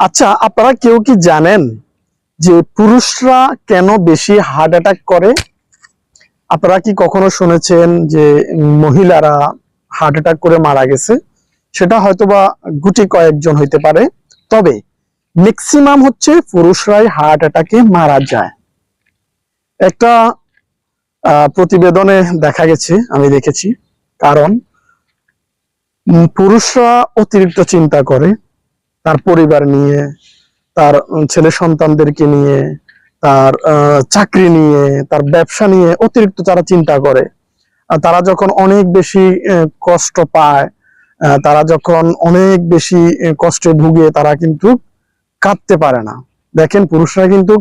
আচ্ছা আপনারা কেউ কি জানেন যে পুরুষরা কেন বেশি হার্ট অ্যাটাক করে? আপনারা কি কখনো শুনেছেন যে মহিলারা হার্ট অ্যাটাক করে মারা গেছে? সেটা হয়তোবা গুটি কয়েকজন হইতে পারে। তবে ম্যাক্সিমাম হচ্ছে পুরুষরাই হার্ট অ্যাটাকে মারা যায়। একটা প্রতিবেদনে দেখা গেছে, আমি দেখেছি। কারণ পুরুষরা অতিরিক্ত চিন্তা করে। তার পরিবার নিয়ে, তার ছেলে সন্তানদেরকে নিয়ে, তার চাকরি নিয়ে, তার ব্যবসা নিয়ে অতিরিক্ত তারা চিন্তা করে তারা যখন অনেক বেশি কষ্ট পায় তারা যখন অনেক বেশি কষ্টে ভুগে, তারা কিন্তু কাঁদতে পারে না। দেখেন পুরুষরা কিন্তু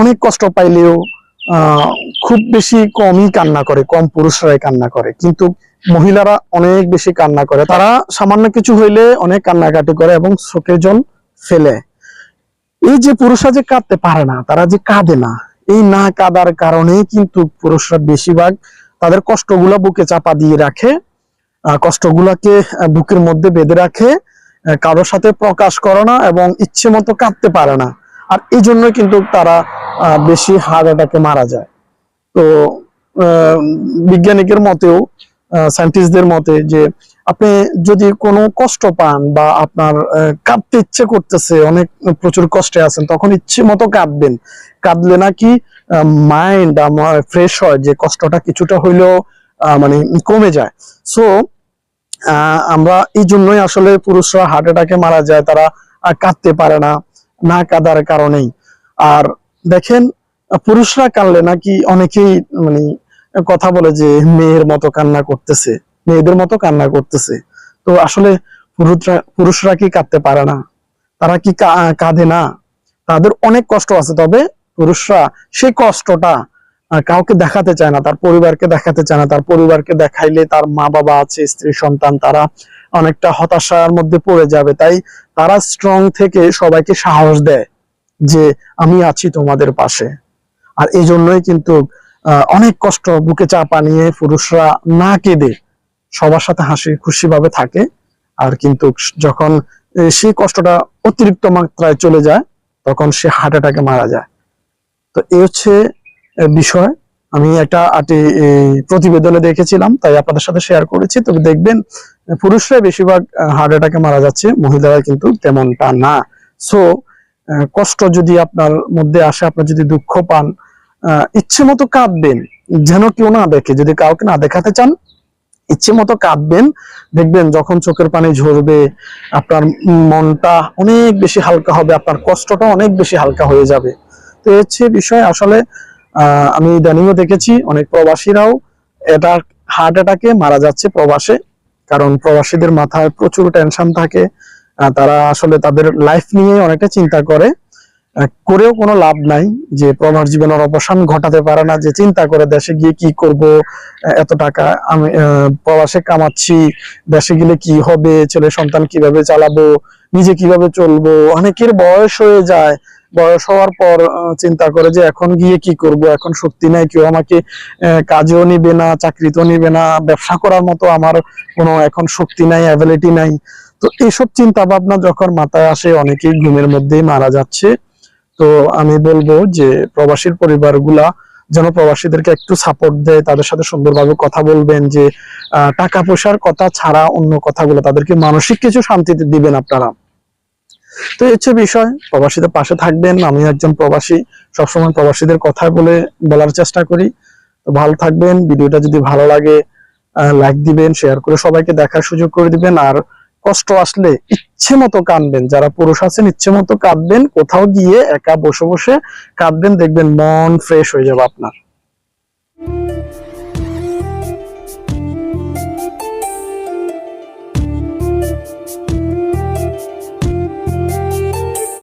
অনেক কষ্ট পাইলেও খুব বেশি কমই কান্না করে, কম পুরুষরাই কান্না করে। কিন্তু মহিলারা অনেক বেশি কান্না করে। তারা সামান্য কিছু হইলে অনেক কান্নাকাটি করে এবং চোখের জল ফেলে। এই যে পুরুষরা যে কাঁদতে পারে না, তারা যে কাঁদে না, এই না কাদার কারণে কিন্তু পুরুষরা বেশিরভাগ তাদের কষ্টগুলো বুকে চাপা দিয়ে রাখে। কষ্টগুলোকে বুকের মধ্যে বেঁধে রাখে। কারোর সাথে প্রকাশ করে না এবং ইচ্ছে মতো কাঁদতে পারে না। আর এই জন্যই কিন্তু তারা বেশি হার্ট অ্যাটাকে মারা যায়। তো বিজ্ঞানিকের মতেও সায়েন্টিস্টদের মতে যে আপনি যদি কোনো কষ্ট পান বা আপনার কাঁদতে ইচ্ছে করতেছে, অনেক প্রচুর কষ্টে আছেন, তখন ইচ্ছে মতো কাঁদবেন। কাঁদলে নাকি মাইন্ড আমার ফ্রেশ হয় যে কষ্টটা কিছুটা হইলেও মানে কমে যায়। সো আমরা এই জন্যই আসলে পুরুষরা হার্ট অ্যাটাকে মারা যায়, তারা কাঁদতে পারে না না কাঁদার কারণেই। আর দেখেন, পুরুষরা কাঁদলে নাকি অনেকেই মানে কথা বলে যে মেয়ের মতো কান্না করতেছে, মেয়েদের মতো কান্না করতেছে। তো আসলে পুরুষরা কি কাঁদতে পারে না? তারা কি কাঁদে না? তাদের অনেক কষ্ট আছে, তবে পুরুষরা সেই কষ্টটা কাউকে দেখাতে চায় না, তার পরিবারকে দেখাতে চায় না। তার পরিবারকে দেখাইলে তার মা বাবা আছে, স্ত্রী, সন্তান, তারা অনেকটা হতাশার মধ্যে পড়ে যাবে। তাই তারা স্ট্রং থেকে সবাইকে সাহস দেয় যে, আমি আছি তোমাদের পাশে। আর এই জন্যই কিন্তু অনেক কষ্ট, বুকে চাপা নিয়ে পুরুষরা না কেঁদে সবার সাথে হাসি খুশি ভাবে থাকে। আর কিন্তু যখন সেই কষ্টটা অতিরিক্ত মাত্রায় চলে যায়, তখন সে হার্ট অ্যাটাকে মারা যায়। তো এই হচ্ছে বিষয়। আমি একটা আটি প্রতিবেদনে দেখেছিলাম, তাই আপনাদের সাথে শেয়ার করেছি। তবে দেখবেন পুরুষরা বেশিরভাগ হার্ট অ্যাটাকে মারা যাচ্ছে, মহিলারা কিন্তু তেমনটা না। সো কষ্ট যদি আপনার মধ্যে আসে, আপনার যদি দুঃখ পান ইচ্ছে মতো কাঁদবেন, যেন কেউ না দেখে। যদি কাউকে না দেখাতে চান ইচ্ছে মতো কাঁদবেন। দেখবেন যখন চোখের পানি ঝরবে, আপনার মনটা অনেক বেশি হালকা হবে, আপনার কষ্টটা অনেক বেশি হালকা হয়ে যাবে। তো হচ্ছে বিষয় আসলে আমি ইদানিংও দেখেছি, অনেক প্রবাসীরাও এটা হার্ট অ্যাটাকে মারা যাচ্ছে প্রবাসে। কারণ প্রবাসীদের মাথায় প্রচুর টেনশন থাকে তারা আসলে তাদের লাইফ নিয়ে অনেকটা চিন্তা করে। করেও কোনো লাভ নাই যে প্রবাস জীবনের অবসান ঘটাতে পারে না, যে চিন্তা করে দেশে গিয়ে কি করব এত টাকা আমি প্রবাসে কামাচ্ছি, দেশে গেলে কি হবে, ছেলে সন্তান কীভাবে চালাবো, নিজে কীভাবে চলবো, অনেকের বয়স হয়ে যায়। বয়স হওয়ার পর চিন্তা করে যে এখন গিয়ে কি করব, এখন শক্তি নাই, কেউ আমাকে কাজেও নিবে না, চাকরিতেও নিবে না, ব্যবসা করার মতো আমার কোনো এখন শক্তি নাই অ্যাবিলিটি নাই। তো এইসব চিন্তা ভাবনা যখন মাথায় আসে, অনেকেই ঘুমের মধ্যেই মারা যাচ্ছে। তো আমি বলব যে প্রবাসীর পরিবারগুলা যেন প্রবাসীদেরকে একটু সাপোর্ট দেয়, তাদের সাথে সুন্দরভাবে কথা বলবেন যে টাকা পয়সার কথা ছাড়া অন্য কথাগুলো, তাদেরকে মানসিক কিছু শান্তিতে দিবেন আপনারা। তো হচ্ছে বিষয়। প্রবাসীদের পাশে থাকবেন। আমি একজন প্রবাসী। সবসময় প্রবাসীদের কথা বলে বলার চেষ্টা করি। তো ভালো থাকবেন। ভিডিওটা যদি ভালো লাগে লাইক দিবেন শেয়ার করে সবাইকে দেখার সুযোগ করে দিবেন। আর কষ্ট আসলে ইচ্ছে মতো কাঁদবেন। যারা পুরুষ আছেন, ইচ্ছে মতো কাঁদবেন। কোথাও গিয়ে একা বসে বসে কাঁদবেন, দেখবেন মন ফ্রেশ হয়ে যাবে আপনার।